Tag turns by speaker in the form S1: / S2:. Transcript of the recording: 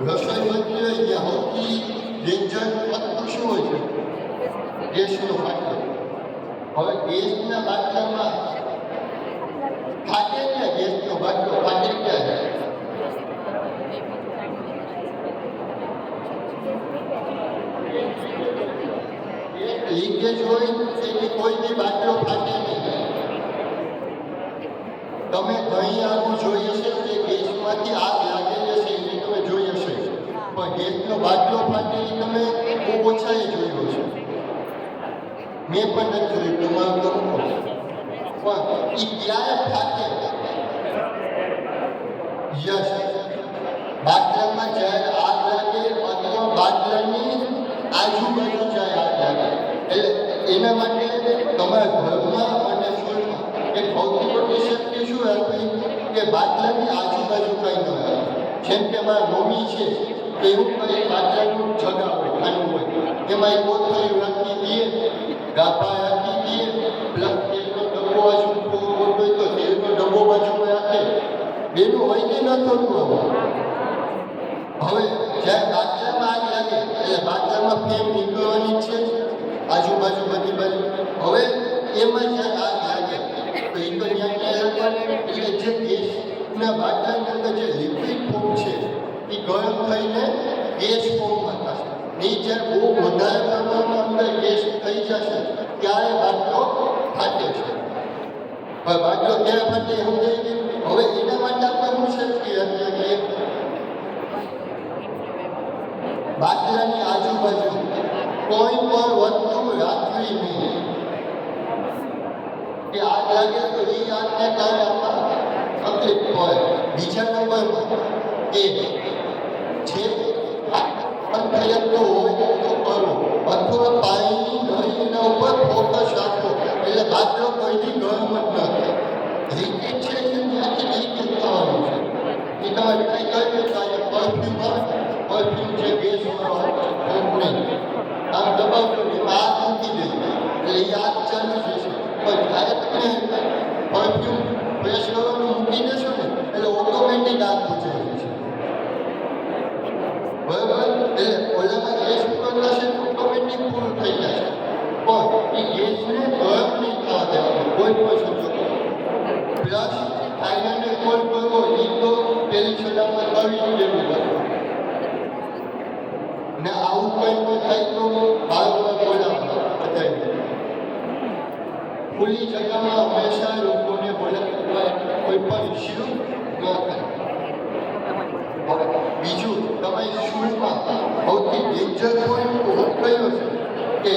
S1: રસોઈ બનતી હોય ત્યાં સૌથી ડેન્જર શું હોય છે. ગેસનો બાટલો હવે ગેસના બાટલામાં ફાટે ક્યાં ગેસનો બાટલો ફાટે ક્યાં લીકેજ હોય તેથી કોઈ બી બાટલો ફાટે નહીં તમે દહીં આવું જોઈ હશે કે ગેસમાંથી આગ લાગેલી હશે એ તમે જોઈ હશે પણ ગેસનો બાટલો ફાટે એ ઓછા એ જોયો છે. મેં પણ નથી જોયું, તમારું તો પણ એ ક્યારે ફાટે યસ બાટલામાં જ્યારે આગ લાગે, અથવા બાટલાની આજુબાજુ જ્યારે આગ લાગે. એટલે એના માટે તમારા ઘરમાં અને સ્કૂલમાં એ ભૌતિક શક્તિ શું? આપી કે બાટલાની આજુબાજુ કંઈ ન હોય. જેમ કે અમારા મમ્મી છે એવું હોય. એમાં એક કોથળી રાખી બાજુમાં હવે જ્યારે બાટલામાં આગ લાગે, એટલે બાટલામાં ફેમ છે આજુબાજુ બધી બાજુ. હવે એમાં જ્યાં આગ લાગે. તો એ જે ગેસના ગરમ થઈને ગેસ ફોર્મમાં થશે. નેચર બહુ વધારે પ્રમાણમાં અંદર ગેસ થઈ જશે, ત્યારે બાટલો ફાટે છે. હવે બાટલો ક્યારે ફાટે સમજાય હવે એના માટે આપણે શક્તિ હતી કે બાટલાની આજુબાજુ કોઈ પણ વસ્તુ રાખવી નહીં. કે આગ લાગે તો એ આગને કારણે આપણા તકલીફ હોય. બીજા નંબરમાં કે છે મૂકી દેજો એટલે ને એટલે ઓટોમેટિક આગ બુજાઈ જશે બરાબર એટલે ઓલામાં ગેસ ઉપર થશે ઓટોમેટિક પૂરું થઈ જશે પણ એ ગેસને ગરમ નહીં દેવાનું કોઈ પણ કરવી જગ્યામાં હંમેશા લોકોને બોલાવવા કોઈ પણ બીજું, તમે શું સૌથી ડેન્જર પોઈન્ટ કયો છે કે